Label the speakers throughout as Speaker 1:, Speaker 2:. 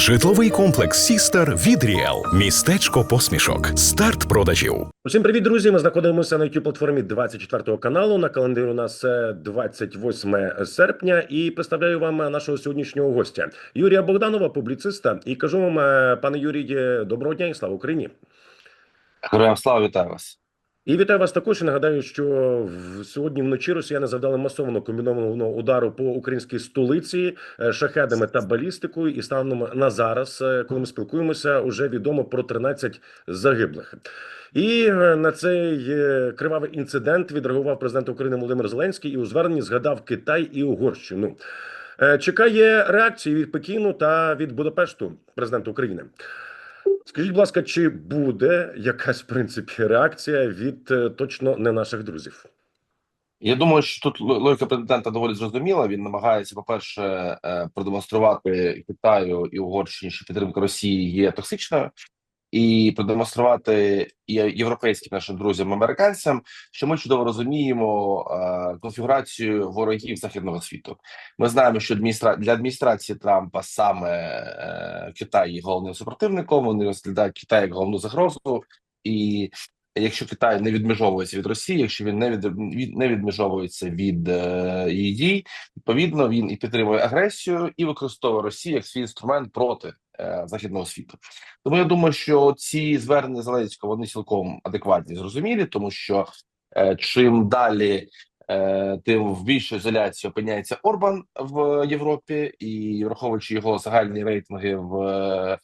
Speaker 1: Житловий комплекс Сістер від Ріел. Містечко посмішок. Старт продажів.
Speaker 2: Усім привіт, друзі! Ми знаходимося на youtube платформі 24 каналу. На календарі у нас е, 28 серпня. І представляю вам е, нашого сьогоднішнього гостя Юрія Богданова, публіциста. І кажу вам, е, пане Юрій, е, доброго дня і слава Україні!
Speaker 3: Героям слава вітаю вас.
Speaker 2: І вітаю вас також. І нагадаю, що сьогодні вночі росіяни завдали масованого комбінованого удару по українській столиці е, шахедами та балістикою. І станом на зараз, е, коли ми спілкуємося, вже відомо про 13 загиблих. І е, на цей кривавий інцидент відреагував президент України Володимир Зеленський і у зверненні згадав Китай і Угорщину. Чекає реакції від Пекіну та від Будапешту, президента України. Скажіть, будь ласка, чи буде якась в принципі реакція від е, точно не наших друзів?
Speaker 3: Я думаю, що тут логіка президента доволі зрозуміла. Він намагається, по-перше, е, продемонструвати Китаю і Угорщині, що підтримка Росії є токсичною, і продемонструвати європейським нашим друзям американцям, що ми чудово розуміємо е, конфігурацію ворогів західного світу. Ми знаємо, що адміністра... для адміністрації Трампа саме е, Китай є головним супротивником. Вони розглядають Китай як головну загрозу і. Якщо Китай не відмежовується від Росії, якщо він не від, від не відмежовується від е, її дій, відповідно він і підтримує агресію і використовує Росію як свій інструмент проти західного світу. Тому я думаю, що ці звернення Зеленського вони цілком адекватні, зрозумілі, тому що е, чим далі. е, Тим в більшій ізоляції опиняється Орбан в Європі, і враховуючи його загальні рейтинги в е,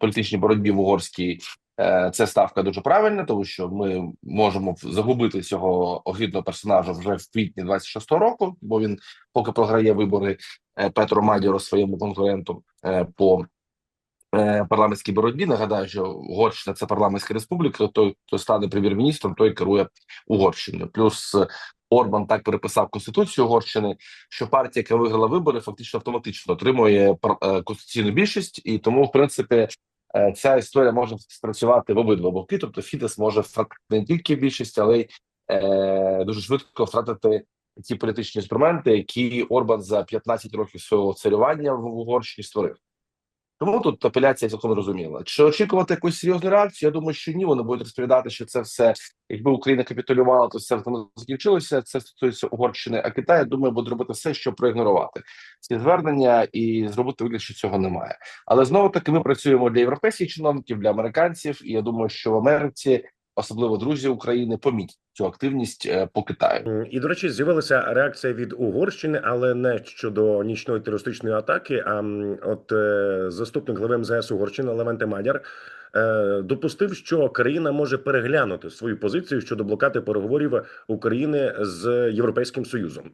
Speaker 3: політичній боротьбі в угорській, Е, Це ставка дуже правильна, тому що ми можемо загубити цього огидного персонажа вже в квітні 26-го року, бо він поки програє вибори е, Петру Мадіро своєму конкуренту е, по е, парламентській боротьбі. Нагадаю, що Угорщина це парламентська республіка. Той, хто стане прем'єр-міністром, той керує Угорщиною. Плюс е, Орбан так переписав конституцію Угорщини, що партія, яка виграла вибори, фактично автоматично отримує е, конституційну більшість, і тому, в принципі. Е, Ця історія може спрацювати в обидва боки. Тобто Фідес може втратити не тільки більшість, але й е, дуже швидко втратити ті політичні інструменти, які Орбан за 15 років свого царювання в Угорщині створив. Тому тут апеляція цілком зрозуміла. Чи очікувати якусь серйозну реакцію? Я думаю, що ні. Вони будуть розповідати, що це все, якби Україна капітулювала, то все тому закінчилося. Це стосується Угорщини, а Китай, я думаю, буде робити все, щоб проігнорувати ці звернення і зробити вигляд, що цього немає. Але знову таки ми працюємо для європейських чиновників, для американців, і я думаю, що в Америці, особливо друзі України, помітять цю активність е, по Китаю.
Speaker 2: І до речі, з'явилася реакція від Угорщини, але не щодо нічної терористичної атаки. А от е, заступник глави МЗС Угорщини Левенте Мадяр е, допустив, що країна може переглянути свою позицію щодо блокади переговорів України з Європейським Союзом.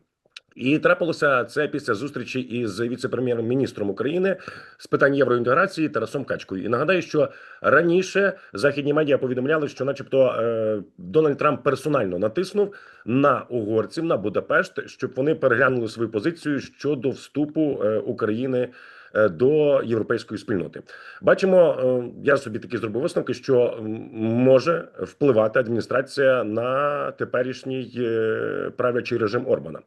Speaker 2: І трапилося це після зустрічі із віце-прем'єр-міністром України з питань євроінтеграції Тарасом Качкою. І нагадаю, що раніше західні медіа повідомляли, що, начебто, е, Дональд Трамп персонально натиснув на угорців на Будапешт, щоб вони переглянули свою позицію щодо вступу е, України. е, До європейської спільноти бачимо, я собі такі зробив висновки, що може впливати адміністрація на теперішній правлячий режим Орбана.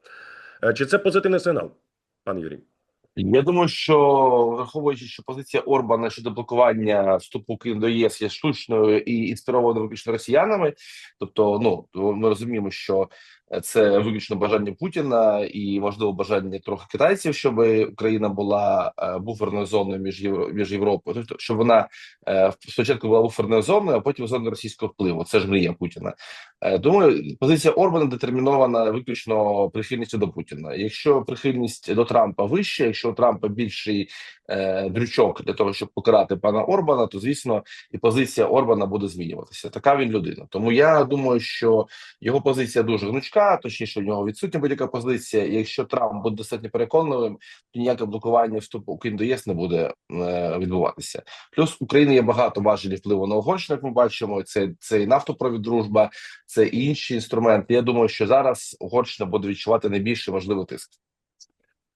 Speaker 2: Е, Чи це позитивний сигнал, пан Юрій?
Speaker 3: Я думаю, що враховуючи, що позиція Орбана щодо блокування вступу до ЄС є штучною і інспірованою виключно росіянами, тобто, ну ми розуміємо, що це виключно бажання Путіна і можливо бажання трохи китайців, щоб Україна була е, буферною зоною між Євро між Європою, тобто щоб вона е, спочатку була буферною зоною, а потім зоною російського впливу. Це ж мрія Путіна. Е, Думаю, позиція Орбана детермінована виключно прихильністю до Путіна. Якщо прихильність до Трампа вища, якщо у Трампа більший дрючок для того, щоб покарати пана Орбана, то звісно і позиція Орбана буде змінюватися. Така він людина. Тому я думаю, що його позиція дуже гнучка, точніше, у нього відсутня будь-яка позиція. Якщо Трамп буде достатньо переконливим, то ніяке блокування вступу України до ЄС не буде е, відбуватися. Плюс в Україні є багато важелів впливу на Угорщину, як ми бачимо. Це це і нафтопровід дружба, це і інші інструменти. Я думаю, що зараз Угорщина буде відчувати найбільший можливий тиск.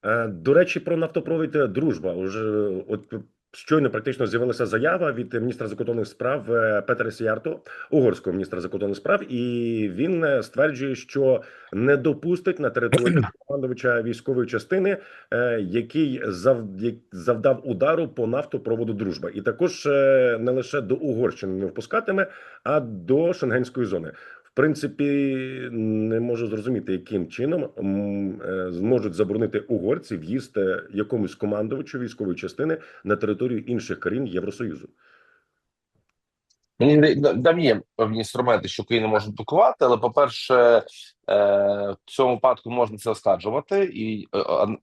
Speaker 2: Е, До речі, про нафтопровід дружба. Уже от щойно практично з'явилася заява від міністра закордонних справ е, Петера Сіярто, угорського міністра закордонних справ, і він е, стверджує, що не допустить на територію командувача військової частини, е, який зав... завдав удару по нафтопроводу Дружба, і також не лише до Угорщини не впускатиме, а до Шенгенської зони. Принципі, не можу зрозуміти, яким чином е, зможуть заборонити угорці в'їзд е, якомусь командувачу військової частини на територію інших країн Євросоюзу.
Speaker 3: Там є певні інструменти, що Україна може блокувати, але по-перше, е, в цьому випадку можна це оскаржувати, і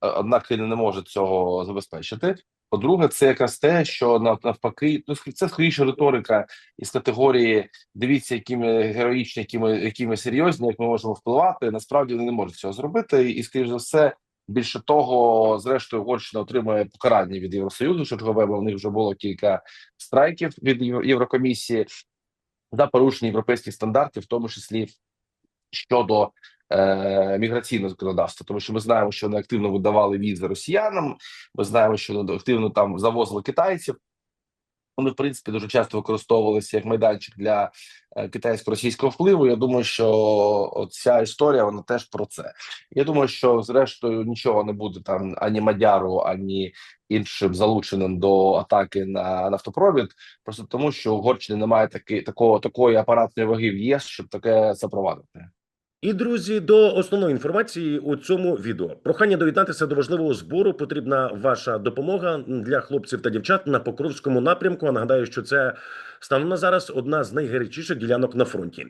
Speaker 3: одна країна не може цього забезпечити. По-друге, це якраз те, що навпаки, ну це скоріше риторика із категорії дивіться, які ми героїчні, які ми, які ми серйозні, як ми можемо впливати. Насправді вони не можуть цього зробити, і скоріш за все. Більше того, зрештою, Угорщина отримує покарання від Євросоюзу чергове, бо в них вже було кілька страйків від Єврокомісії за порушення європейських стандартів, в тому числі щодо е, міграційного законодавства, тому що ми знаємо, що вони активно видавали візи росіянам. Ми знаємо, що вони активно там завозили китайців. Вони, в принципі, дуже часто використовувалися як майданчик для е, китайсько-російського впливу. Я думаю, що ця історія вона теж про це. Я думаю, що зрештою нічого не буде там ані Мадяру, ані іншим залученим до атаки на нафтопровід, просто тому, що Угорщини немає таки такого такої апаратної ваги в ЄС, щоб таке запровадити.
Speaker 2: І друзі, до основної інформації у цьому відео. Прохання доєднатися до важливого збору. Потрібна ваша допомога для хлопців та дівчат на Покровському напрямку. А нагадаю, що це станом на зараз одна з найгарячіших ділянок на фронті.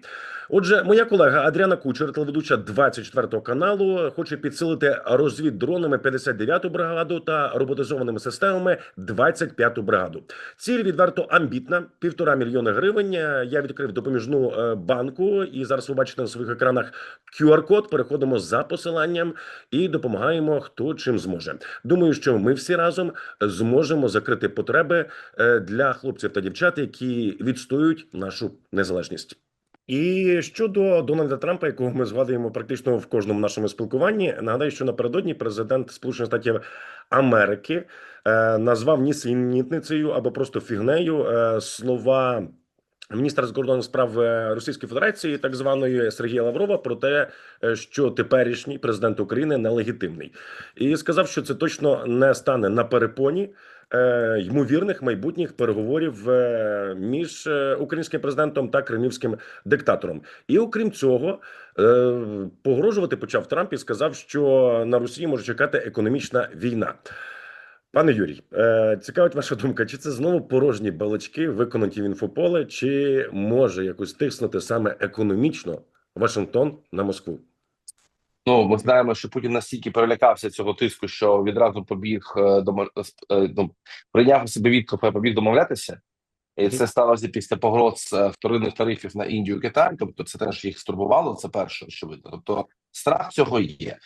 Speaker 2: Отже, моя колега Адріана Кучер, телеведуча 24 каналу, хоче підсилити розвіддронами 59-ту бригаду та роботизованими системами 25-ту бригаду. Ціль відверто амбітна півтора мільйона гривень. Я відкрив допоміжну е, банку, і зараз ви бачите на своїх екранах QR-код. Переходимо за посиланням і допомагаємо хто чим зможе. Думаю, що ми всі разом зможемо закрити потреби е, для хлопців та дівчат, які відстоюють нашу незалежність. І щодо Дональда Трампа, якого ми згадуємо практично в кожному нашому спілкуванні, нагадаю, що напередодні президент Сполучених Штатів Америки е, назвав нісенітницею або просто фігнею е, слова міністра закордонних справ е, Російської Федерації, так званої Сергія Лаврова, про те, е, що теперішній президент України нелегітимний, і сказав, що це точно не стане на перепоні. Е, Ймовірних майбутніх переговорів е, між е, українським президентом та кремлівським диктатором, і окрім цього, погрожувати почав Трамп і сказав, що на Росії може чекати економічна війна. Пане Юрій, цікавить ваша думка, чи це знову порожні балачки, виконані в інфополе, чи може якось тиснути саме економічно Вашингтон на Москву?
Speaker 3: Ну, ми знаємо, що Путін настільки перелякався цього тиску, що відразу побіг е, дома- е, ну, прийняв у себе відкуп, і побіг домовлятися. І це сталося після погроз е, вторинних тарифів на Індію і Китай. Тобто, це теж їх стурбувало. Це перше, очевидно. Тобто, страх цього є.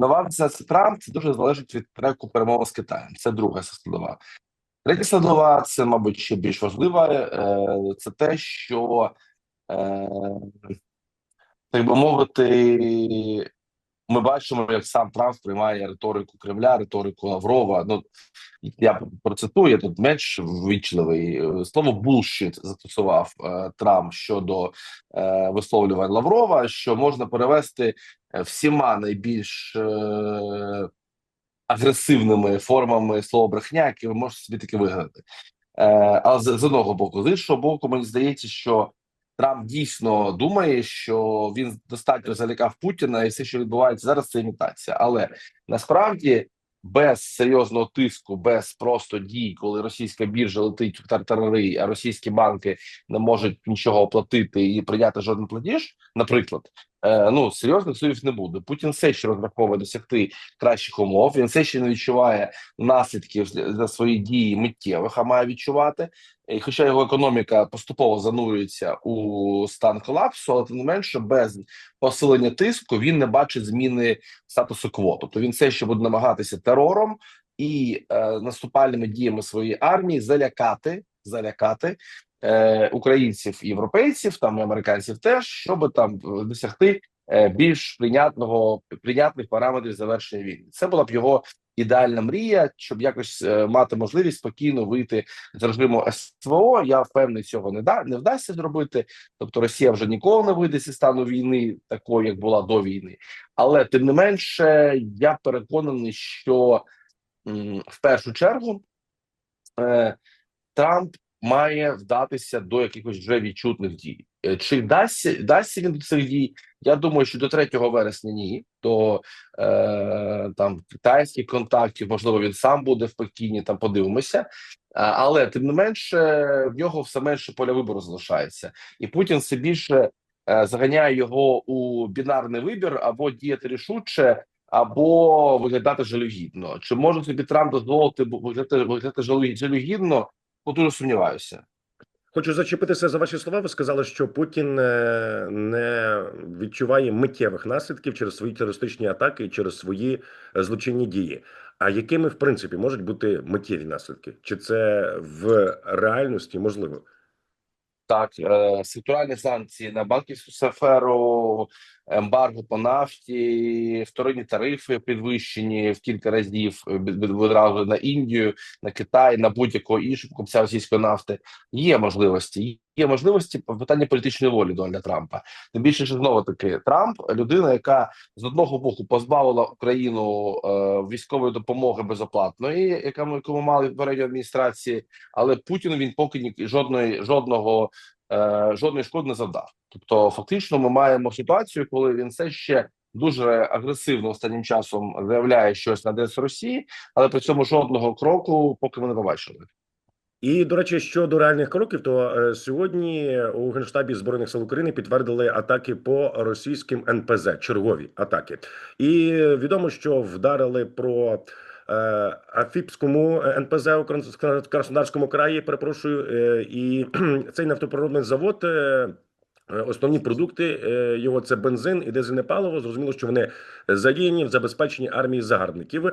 Speaker 3: Нова це Трамп це дуже залежить від треку перемови з Китаєм. Це друга складова. Третя складова, це, мабуть, ще більш важлива. е, Це те, що е, так би мовити, ми бачимо, як сам Трамп сприймає риторику Кремля, риторику Лаврова. Ну я процитую я тут менш ввічливий. Слово «bullshit» застосував е, Трамп щодо е, висловлювань Лаврова, що можна перевести е, всіма найбільш е, агресивними формами слова брехня, які ви можете собі таки виграти. Е, але з, з одного боку, з іншого боку, мені здається, що Трамп дійсно думає, що він достатньо залякав Путіна, і все, що відбувається зараз, це імітація. Але насправді без серйозного тиску, без просто дій, коли російська біржа летить в тартарари, а російські банки не можуть нічого оплатити і прийняти жоден платіж, наприклад, е, ну серйозних сувів не буде. Путін все ще розраховує досягти кращих умов. Він все ще не відчуває наслідків за свої дії миттєвих, а має відчувати. І хоча його економіка поступово занурюється у стан колапсу, але тим не менше без посилення тиску він не бачить зміни статусу кво. Тобто він все ще буде намагатися терором і е, наступальними діями своєї армії залякати, залякати е, українців європейців, там і американців теж, щоб там е, досягти е, більш прийнятного прийнятних параметрів завершення війни. Це була б його ідеальна мрія, щоб якось е, мати можливість спокійно вийти з режиму СВО. Я впевнений, цього не да не вдасться зробити. Тобто Росія вже ніколи не вийде зі стану війни, такої як була до війни. Але тим не менше, я переконаний, що м, в першу чергу е, Трамп має вдатися до якихось вже відчутних дій. Е, Чи вдасться вдасться він до цих дій? Я думаю, що до 3 вересня ні. До е, там китайських контактів, можливо, він сам буде в Пекіні. Там подивимося. Але тим не менше, в нього все менше поля вибору залишається, і Путін все більше е, заганяє його у бінарний вибір або діяти рішуче, або виглядати жалюгідно. Чи може собі Трамп дозволити виглядати, виглядати жалю- жалюгідно? Дуже сумніваюся.
Speaker 2: Хочу зачепитися за ваші слова. Ви сказали, що Путін е, не відчуває миттєвих наслідків через свої терористичні атаки і через свої е, злочинні дії. А якими в принципі можуть бути миттєві наслідки? Чи це в реальності можливо?
Speaker 3: Так, е, секторальні санкції на банківську сферу, ембарго по нафті, вторинні тарифи підвищені в кілька разів е, від- від- відразу на Індію, на Китай, на будь-якого іншого покупця російської нафти. Є можливості. Є можливості питання політичної волі Дональда Трампа. Тим більше, що знову таки Трамп людина, яка з одного боку позбавила Україну е, військової допомоги безоплатної, яка ми ми мали в попередній адміністрації, але Путіну він поки ні жодної жодного е, жодної шкоди не завдав. Тобто, фактично, ми маємо ситуацію, коли він все ще дуже агресивно останнім часом заявляє щось на адресу Росії, але при цьому жодного кроку поки ми не побачили.
Speaker 2: І до речі, щодо реальних кроків, то е, сьогодні у генштабі збройних сил України підтвердили атаки по російським НПЗ, чергові атаки. І відомо, що вдарили про е, Афіпському НПЗ у Крас- Краснодарському краї. Перепрошую, е, і цей нафтопроводний завод. е, е, Основні продукти е, його це бензин і дизельне паливо. Зрозуміло, що вони задіяні в забезпеченні армії загарбників.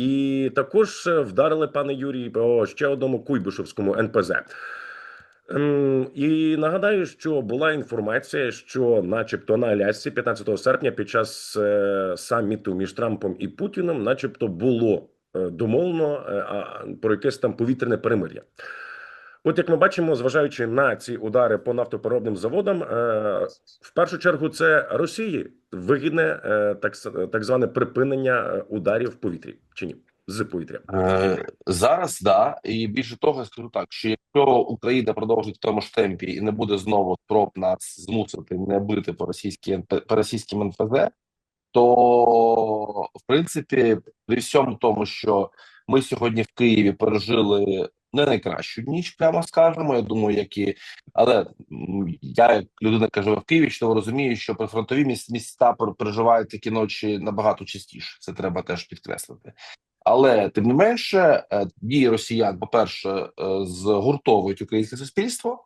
Speaker 2: І також е, вдарили пане Юрій по ще одному Куйбишевському НПЗ. Ем, І нагадаю, що була інформація, що, начебто, на Алясці 15 серпня, під час е, саміту між Трампом і Путіним, начебто, було е, домовлено пройти там повітряне перемир'я. От як ми бачимо, зважаючи на ці удари по нафтопереробним заводам, е, в першу чергу це Росії вигідне е, так, так зване припинення е, ударів в повітрі чи ні з повітря.
Speaker 3: Зараз да, і більше того, я скажу так: що якщо Україна продовжить в тому ж темпі і не буде знову спроб нас змусити не бити по російській по російським НПЗ, то в принципі, при всьому тому, що ми сьогодні в Києві пережили не найкращу ніч, прямо скажемо. Я думаю, як і але я, як людина, яка в Києві, то розумію, що прифронтові міс- міста пер- переживають такі ночі набагато частіше. Це треба теж підкреслити. Але тим не менше, е, дії росіян, по-перше, е, згуртовують українське суспільство,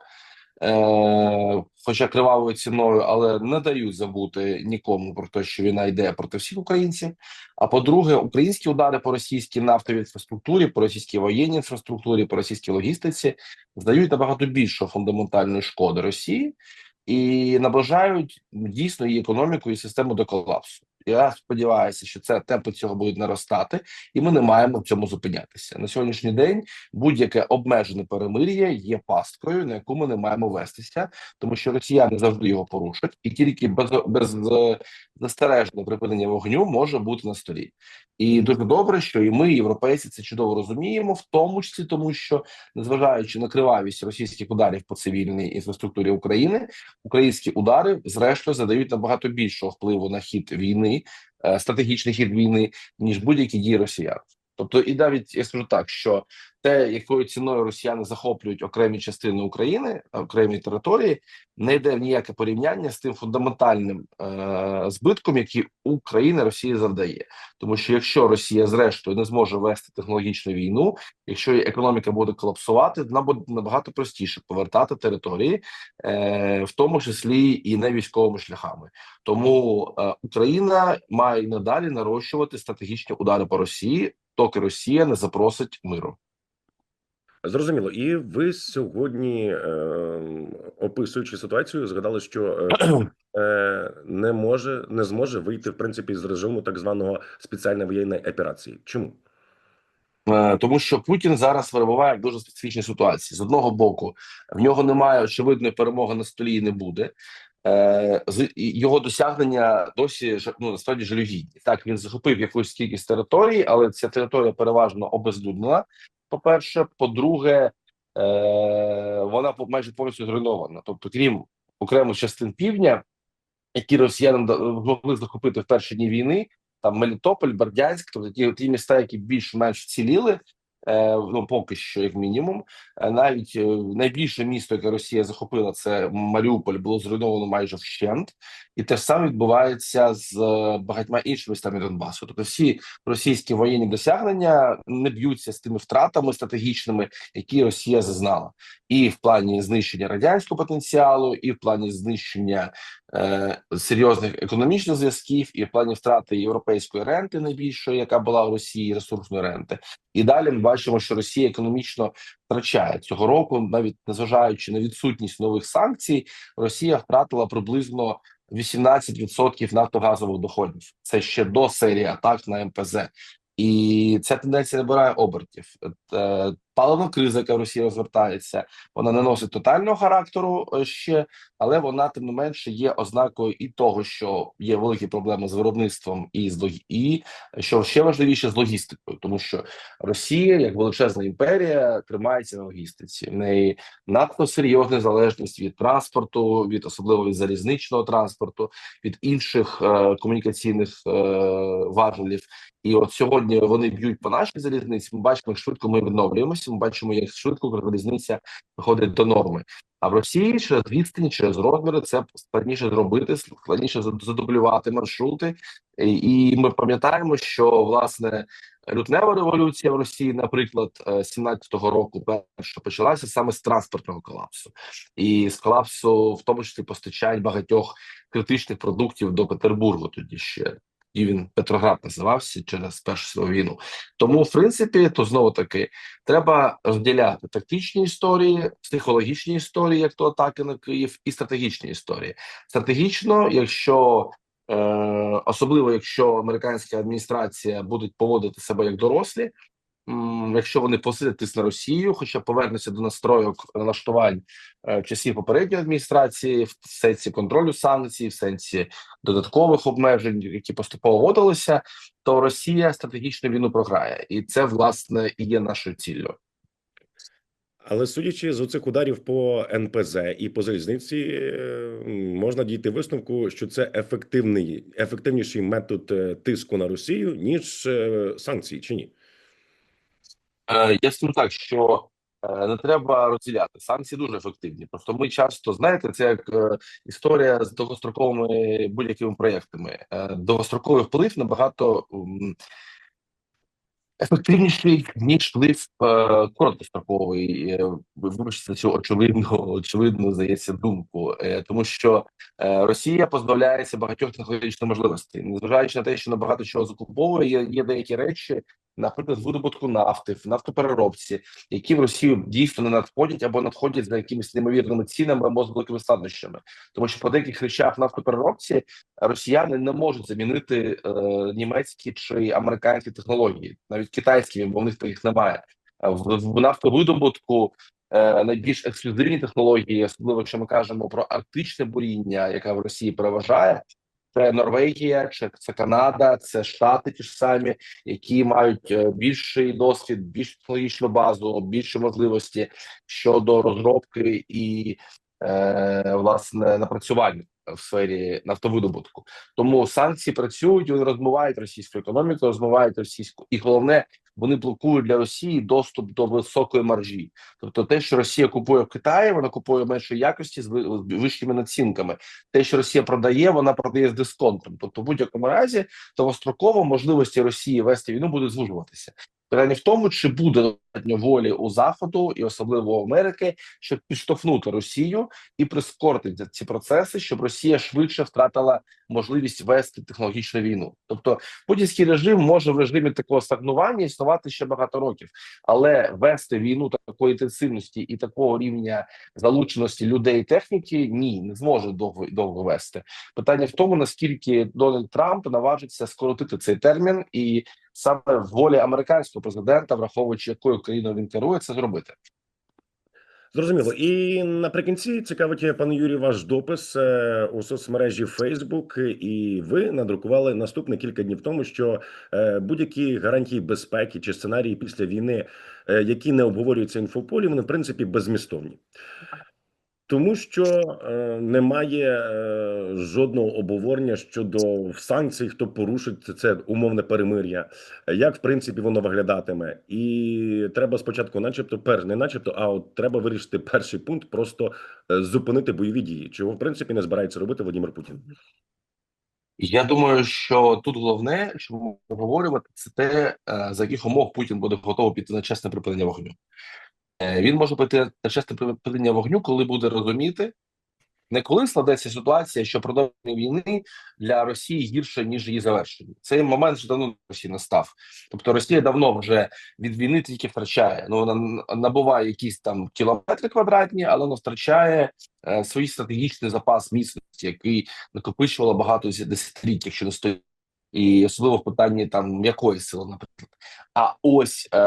Speaker 3: е, хоча кривавою ціною, але не дають забути нікому про те, що війна йде проти всіх українців. А по-друге, українські удари по російській нафтовій інфраструктурі, по російській воєнній інфраструктурі, по російській логістиці здають набагато більше фундаментальної шкоди Росії і наближають дійсно її економіку і систему до колапсу. Я сподіваюся, що це темпи цього будуть наростати, і ми не маємо в цьому зупинятися на сьогоднішній день. Будь-яке обмежене перемир'я є пасткою, на яку ми не маємо вестися, тому що росіяни завжди його порушать, і тільки без, без застережне припинення вогню може бути на столі. І дуже добре, що і ми, європейці, це чудово розуміємо, в тому числі тому, що незважаючи на кривавість російських ударів по цивільній інфраструктурі України, українські удари зрештою задають набагато більшого впливу на хід війни, е, стратегічний хід війни, ніж будь-які дії росіян. Тобто, і навіть я скажу так, що те, якою ціною росіяни захоплюють окремі частини України, окремі території, не йде в ніяке порівняння з тим фундаментальним е- збитком, який Україна Росії завдає. Тому що якщо Росія зрештою не зможе вести технологічну війну, якщо економіка буде колапсувати, нам буде набагато простіше повертати території, е, в тому числі і не військовими шляхами. Тому е, Україна має надалі нарощувати стратегічні удари по Росії, доки Росія не запросить миру.
Speaker 2: Зрозуміло, і ви сьогодні, е, описуючи ситуацію, згадали, що е, е, не може не зможе вийти в принципі з режиму так званого спеціальної воєнної операції. Чому?
Speaker 3: Е, Тому що Путін зараз перебуває в дуже специфічній ситуації. З одного боку, в нього немає очевидної перемоги на столі і не буде. Е, його досягнення досі ну, насправді жалюгідні. Так він захопив якусь кількість територій, але ця територія переважно обезлюднена. По-перше, по-друге, е, вона по- майже повністю зруйнована. Тобто, крім окремих частин півдня, які росіяни змогли захопити в перші дні війни, там Мелітополь, Бердянськ, тобто ті, ті міста, які більш-менш вціліли, ну поки що, як мінімум. Е, Навіть е, найбільше місто, яке Росія захопила, це Маріуполь, було зруйновано майже вщент, і те ж саме відбувається з е, багатьма іншими містами Донбасу. Тобто, всі російські воєнні досягнення не б'ються з тими втратами стратегічними, які Росія зазнала, і в плані знищення радянського потенціалу, і в плані знищення е, серйозних економічних зв'язків, і в плані втрати європейської ренти, найбільшої, яка була у Росії, ресурсної ренти. І далі ми бачимо, що Росія економічно втрачає цього року, навіть незважаючи на відсутність нових санкцій, Росія втратила приблизно 18% нафтогазових доходів. Це ще до серії атак на МПЗ. І ця тенденція набирає обертів. Паливна криза, яка в Росії розвертається, вона не носить тотального характеру е, ще, але вона тим не менше є ознакою і того, що є великі проблеми з виробництвом і з логі... і що ще важливіше з логістикою, тому що Росія, як величезна імперія, тримається на логістиці. В неї надто серйозна залежність від транспорту, від особливо від залізничного транспорту, від інших е, комунікаційних е, важелів. І от сьогодні вони б'ють по нашій залізниці. Ми бачимо, як швидко ми відновлюємося. Ми бачимо, як швидко залізниця виходить до норми. А в Росії через відстані, через розміри це складніше зробити, складніше зад- задублювати маршрути. І ми пам'ятаємо, що власне лютнева революція в Росії, наприклад, е, 17-го року, перша почалася саме з транспортного колапсу, і з колапсу, в тому числі постачань багатьох критичних продуктів до Петербургу. Тоді ще і він Петроград називався через першу світову війну. Тому, в принципі, то знову таки треба розділяти тактичні історії, психологічні історії, як то атаки на Київ, і стратегічні історії. Стратегічно, якщо е, особливо якщо американська адміністрація будуть поводити себе як дорослі. Якщо вони посилять на Росію, хоча повернуться до настройок налаштувань е, часів попередньої адміністрації, в сенсі контролю санкцій, в сенсі додаткових обмежень, які поступово вводилися, то Росія стратегічну війну програє, і це власне і є нашою ціллю.
Speaker 2: Але судячи з оцих ударів по НПЗ і по залізниці, можна дійти висновку, що це ефективний ефективніший метод е, тиску на Росію ніж е, санкції, чи ні?
Speaker 3: Е, я скажу так, що е, не треба розділяти. Санкції дуже ефективні. Просто ми часто знаєте, це як е, історія з довгостроковими будь-якими проєктами. Довгостроковий вплив набагато ефективніший ніж вплив короткостроковий. Ви- Вибачте цю очевидну, очевидну здається думку, тому що Росія позбавляється багатьох технологічних можливостей, незважаючи на те, що на багато чого закуповує, є, є деякі речі, наприклад, в видобутку нафти, в нафтопереробці, які в Росію дійсно не надходять або надходять за якимись неймовірними цінами або з великими складнощами. Тому що по деяких речах в нафтопереробці росіяни не можуть замінити е, німецькі чи американські технології, навіть китайські, бо в них таких немає. В, в нафтовидобутку е, найбільш ексклюзивні технології, особливо якщо ми кажемо про арктичне буріння, яке в Росії переважає. Це Норвегія, чи це Канада, це Штати, ті ж самі, які мають е, більший досвід, більш технологічну базу, більше можливості щодо розробки і е, власне напрацювання в сфері нафтовидобутку. Тому санкції працюють, вони розмивають російську економіку, розмивають російську, і головне, вони блокують для Росії доступ до високої маржі. Тобто, те, що Росія купує в Китаї, вона купує меншої якості з вищими націнками. Те, що Росія продає, вона продає з дисконтом. Тобто, в будь-якому разі довгостроково можливості Росії вести війну будуть звужуватися. Питання в тому, чи буде достатньо волі у заходу і особливо у Америки, щоб підштовхнути Росію і прискорити ці процеси, щоб Росія швидше втратила можливість вести технологічну війну. Тобто путінський режим може в режимі такого стагнування існувати ще багато років, але вести війну такої інтенсивності і такого рівня залученості людей і техніки ні, не зможе довго довго вести. Питання в тому, наскільки Дональд Трамп наважиться скоротити цей термін і саме в волі американського президента, враховуючи якою країною він керує, це зробити.
Speaker 2: Зрозуміло. І наприкінці цікавить пане Юрій, ваш допис е, у соцмережі Facebook, і ви надрукували наступне кілька днів тому, що е, будь-які гарантії безпеки чи сценарії після війни, е, які не обговорюються інфополі, вони в принципі безмістовні. Тому що е, немає е, жодного обговорення щодо санкцій, хто порушить це, умовне перемир'я, як в принципі воно виглядатиме, і треба спочатку, начебто, пер не начебто, а от треба вирішити перший пункт, просто е, зупинити бойові дії, чого в принципі не збирається робити Владимир Путін.
Speaker 3: Я думаю, що тут головне, що обговорювати, це те, е, за яких умов Путін буде готовий піти на чесне припинення вогню. Е, Він може на чесне припинення вогню, коли буде розуміти, не коли складеться ситуація, що продовження війни для Росії гірше ніж її завершення. Цей момент вже давно Росії настав. Тобто Росія давно вже від війни тільки втрачає. Ну вона набуває якісь там кілометри квадратні, але вона втрачає е, свій стратегічний запас міцності, який накопичувала багато десятиліть, якщо не стоїть. І особливо в питанні там м'якої сили, наприклад. А ось е,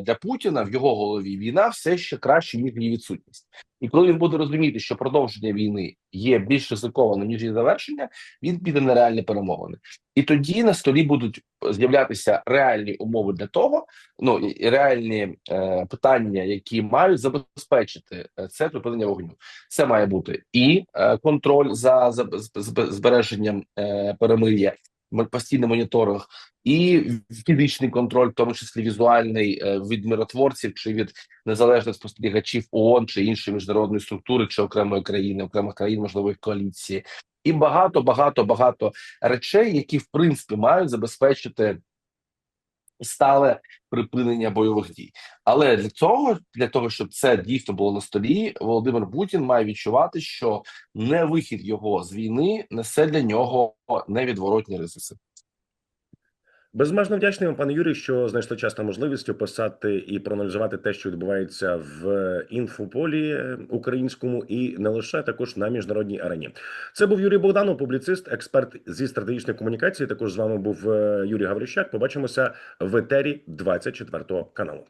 Speaker 3: для Путіна в його голові війна все ще краще ніж її відсутність. І коли він буде розуміти, що продовження війни є більш ризиковано ніж її завершення, він піде на реальні перемовини. І тоді на столі будуть з'являтися реальні умови для того, ну і реальні е, питання, які мають забезпечити е, це припинення вогню. Це має бути і е, контроль за, за зб- збереженням е, перемир'я, постійний моніторинг, і фізичний контроль, в тому числі візуальний е, від миротворців чи від незалежних спостерігачів ООН чи іншої міжнародної структури чи окремої країни, окремих країн, можливо, їх коаліції, і багато, багато, багато речей, які в принципі мають забезпечити стале припинення бойових дій. Але для цього, для того, щоб це дійсно було на столі, Володимир Путін має відчувати, що не вихід його з війни несе для нього невідворотні ризики.
Speaker 2: Безмежно вдячний вам, пане Юрій, що знайшли час та можливість описати і проаналізувати те, що відбувається в інфополі е, українському, і не лише також на міжнародній арені. Це був Юрій Богданов, публіцист, експерт зі стратегічної комунікації. Також з вами був е, Юрій Гаврищак. Побачимося в етері 24 каналу.